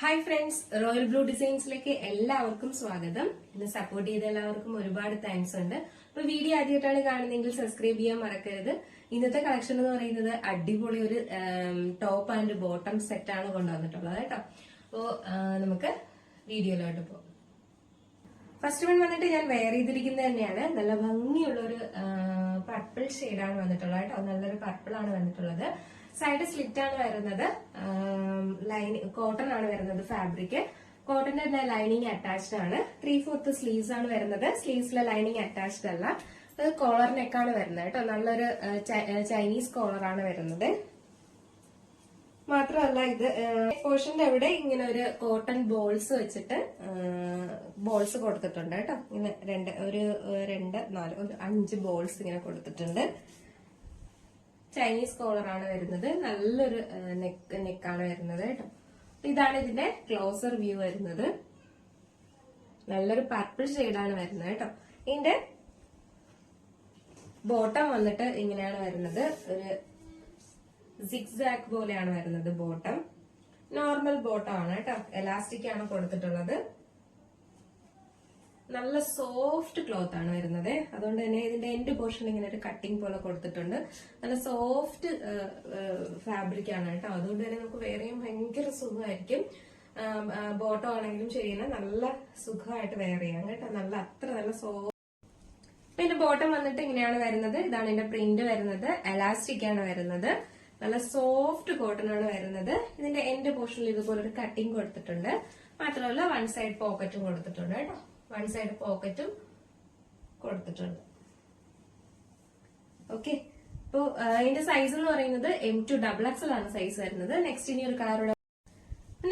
Hi friends royal blue ഡിസൈൻസിലേക്ക് എല്ലാവർക്കും സ്വാഗതം. ഇന്ന് സപ്പോർട്ട് ചെയ്ത എല്ലാവർക്കും ഒരുപാട് താങ്ക്സ് ഉണ്ട്. അപ്പൊ വീഡിയോ ആദ്യമായിട്ടാണ് കാണുന്നതെങ്കിൽ സബ്സ്ക്രൈബ് ചെയ്യാൻ മറക്കരുത്. ഇന്നത്തെ കളക്ഷൻ എന്ന് പറയുന്നത് അടിപൊളി ഒരു ടോപ്പ് ആൻഡ് ബോട്ടം സെറ്റ് ആണ് കൊണ്ടുവന്നിട്ടുള്ളത് കേട്ടോ. അപ്പോ നമുക്ക് വീഡിയോയിലോട്ട് പോകാം ഫസ്റ്റ് വൺ വന്നിട്ട് ഞാൻ വെയർ ചെയ്തിരിക്കുന്നത് തന്നെയാണ്. നല്ല ഭംഗിയുള്ള ഒരു പർപ്പിൾ ഷെയ്ഡാണ് വന്നിട്ടുള്ളത് കേട്ടോ. നല്ലൊരു പർപ്പിൾ ആണ് വന്നിട്ടുള്ളത്. സൈഡ് സ്ലിറ്റ് ആണ് വരുന്നത്. ലൈൻ കോട്ടൺ ആണ് വരുന്നത് ഫാബ്രിക് കോട്ടന്റെ തന്നെ ലൈനിങ് അറ്റാച്ച്ഡ് ആണ്. ത്രീ ഫോർത്ത് സ്ലീവ്സ് ആണ് വരുന്നത്. സ്ലീവ്സിലെ ലൈനിങ് അറ്റാച്ച്ഡ് അല്ല. അത് വരുന്നത് കേട്ടോ. നല്ലൊരു ചൈനീസ് കോളർ ആണ് വരുന്നത്. മാത്രമല്ല ഇത് പോർഷന്റെ അവിടെ ഇങ്ങനെ ഒരു കോട്ടൺ ബോൾസ് വെച്ചിട്ട് ബോൾസ് കൊടുത്തിട്ടുണ്ട് കേട്ടോ. ഇങ്ങനെ രണ്ട് ഒരു രണ്ട് നാല് ഒരു അഞ്ച് ബോൾസ് ഇങ്ങനെ കൊടുത്തിട്ടുണ്ട്. ചൈനീസ് കോളർ ആണ് വരുന്നത്. നല്ലൊരു നെക്ക് നെക്കാണ് വരുന്നത് കേട്ടോ. ഇതാണ് ഇതിന്റെ ക്ലോസർ വ്യൂ വരുന്നത്. നല്ലൊരു പർപ്പിൾ ഷെയ്ഡാണ് വരുന്നത് കേട്ടോ. ഇതിന്റെ ബോട്ടം വന്നിട്ട് ഇങ്ങനെയാണ് വരുന്നത്. ഒരു സിക്സാക്ക് പോലെയാണ് വരുന്നത് ബോട്ടം നോർമൽ ബോട്ടം ആണ് കേട്ടോ. എലാസ്റ്റിക് ആണ് കൊടുത്തിട്ടുള്ളത്. നല്ല സോഫ്റ്റ് ക്ലോത്ത് ആണ് വരുന്നത്. അതുകൊണ്ട് തന്നെ ഇതിന്റെ എൻഡ് പോർഷൻ ഇങ്ങനെ ഒരു കട്ടിംഗ് പോലെ കൊടുത്തിട്ടുണ്ട്. നല്ല സോഫ്റ്റ് ഫാബ്രിക് ആണ് കേട്ടോ. അതുകൊണ്ട് തന്നെ നമുക്ക് വേറെയും ഭയങ്കര സുഖമായിരിക്കും. ബോട്ടോ ആണെങ്കിലും ശരിയാണ് നല്ല സുഖമായിട്ട് വെയർ ചെയ്യാം കേട്ടോ. നല്ല അത്ര നല്ല സോഫ്റ്റ് പിന്നെ ബോട്ടം വന്നിട്ട് ഇങ്ങനെയാണ് വരുന്നത്. ഇതാണ് ഇതിന്റെ പ്രിന്റ് വരുന്നത്. എലാസ്റ്റിക് ആണ് വരുന്നത്. നല്ല സോഫ്റ്റ് കോട്ടൺ ആണ് വരുന്നത്. ഇതിന്റെ എൻഡ് പോർഷനിൽ ഇതുപോലെ ഒരു കട്ടിംഗ് കൊടുത്തിട്ടുണ്ട്. മാത്രമല്ല വൺ സൈഡ് പോക്കറ്റും കൊടുത്തിട്ടുണ്ട് കേട്ടോ. വൺ സൈഡ് പോക്കറ്റും കൊടുത്തിട്ടുണ്ട്. ഓക്കെ അപ്പോ ഇതിന്റെ സൈസ് എന്ന് പറയുന്നത് എം ടു ഡബിൾ എക്സൽ ആണ് സൈസ് വരുന്നത്. നെക്സ്റ്റ് ഇനി ഒരു കളറുടെ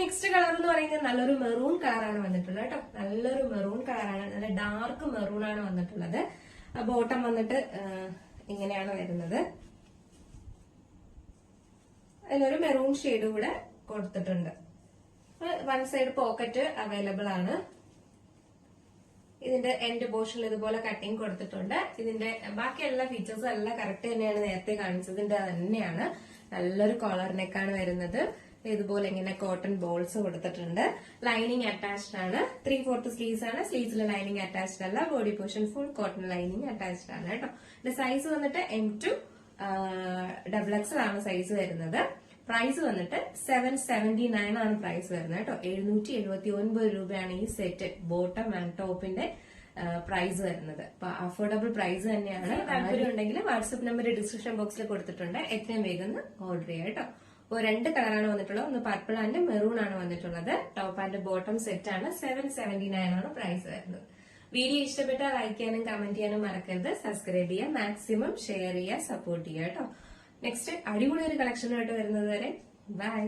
നെക്സ്റ്റ് കളർ എന്ന് പറയുന്നത് നല്ലൊരു മെറൂൺ കളറാണ് വന്നിട്ടുള്ളത് കേട്ടോ. നല്ലൊരു മെറൂൺ കളറാണ് നല്ല ഡാർക്ക് മെറൂൺ ആണ് വന്നിട്ടുള്ളത്. ബോട്ടം വന്നിട്ട് ഇങ്ങനെയാണ് വരുന്നത്. അതിലൊരു മെറൂൺ ഷെയ്ഡ് കൂടെ കൊടുത്തിട്ടുണ്ട്. വൺ സൈഡ് പോക്കറ്റ് അവൈലബിൾ ആണ്. ഇതിന്റെ എൻഡ് പോർഷനിൽ ഇതുപോലെ കട്ടിങ് കൊടുത്തിട്ടുണ്ട്. ഇതിന്റെ ബാക്കി എല്ലാ ഫീച്ചേഴ്സും എല്ലാം കറക്റ്റ് തന്നെയാണ് നേരത്തെ കാണിച്ചതിന്റെ തന്നെയാണ്. നല്ലൊരു കോളർ വരുന്നത്. ഇതുപോലെ ഇങ്ങനെ കോട്ടൺ ബോൾസ് കൊടുത്തിട്ടുണ്ട്. ലൈനിങ് അറ്റാച്ച്ഡ് ആണ്. ത്രീ ഫോർത്ത് സ്ലീവ്സ് ആണ് സ്ലീവ്സിലെ ലൈനിങ് അറ്റാച്ച്ഡ് അല്ല. Body portion full cotton lining attached ആണ് കേട്ടോ. ഇതിന്റെ സൈസ് വന്നിട്ട് എം ടു ഡബിൾ എക്സൽ ആണ് സൈസ് വരുന്നത്. പ്രൈസ് വന്നിട്ട് സെവൻ സെവന്റി നയൻ ആണ് പ്രൈസ് വരുന്നത് കേട്ടോ. എഴുന്നൂറ്റി എഴുപത്തി ഒൻപത് രൂപയാണ് ഈ സെറ്റ് ബോട്ടം ആൻഡ് ടോപ്പിന്റെ പ്രൈസ് വരുന്നത്. അപ്പൊ അഫോർഡബിൾ പ്രൈസ് തന്നെയാണ്. താല്പര്യം. ഉണ്ടെങ്കിൽ വാട്സ്ആപ്പ് നമ്പർ ഡിസ്ക്രിപ്ഷൻ ബോക്സിൽ കൊടുത്തിട്ടുണ്ട്. എത്രയും വേഗം ഓർഡർ ചെയ്യാം കേട്ടോ. അപ്പോൾ രണ്ട് കളറാണ് വന്നിട്ടുള്ളത്. ഒന്ന് പർപ്പിൾ ആൻഡ് മെറൂൺ ആണ് വന്നിട്ടുള്ളത്. ടോപ്പ് ആൻഡ് ബോട്ടം സെറ്റ് ആണ്. സെവൻ സെവന്റി നയൻ ആണ് പ്രൈസ് വരുന്നത്. വീഡിയോ ഇഷ്ടപ്പെട്ടാൽ ലൈക്ക് ചെയ്യാനും കമന്റ് ചെയ്യാനും മറക്കരുത്. സബ്സ്ക്രൈബ് ചെയ്യുക മാക്സിമം ഷെയർ ചെയ്യുക സപ്പോർട്ട് ചെയ്യുക കേട്ടോ. നെക്സ്റ്റ് അടിപൊളി ഒരു കളക്ഷനായിട്ട് വരുന്നത് വരെ. ബൈ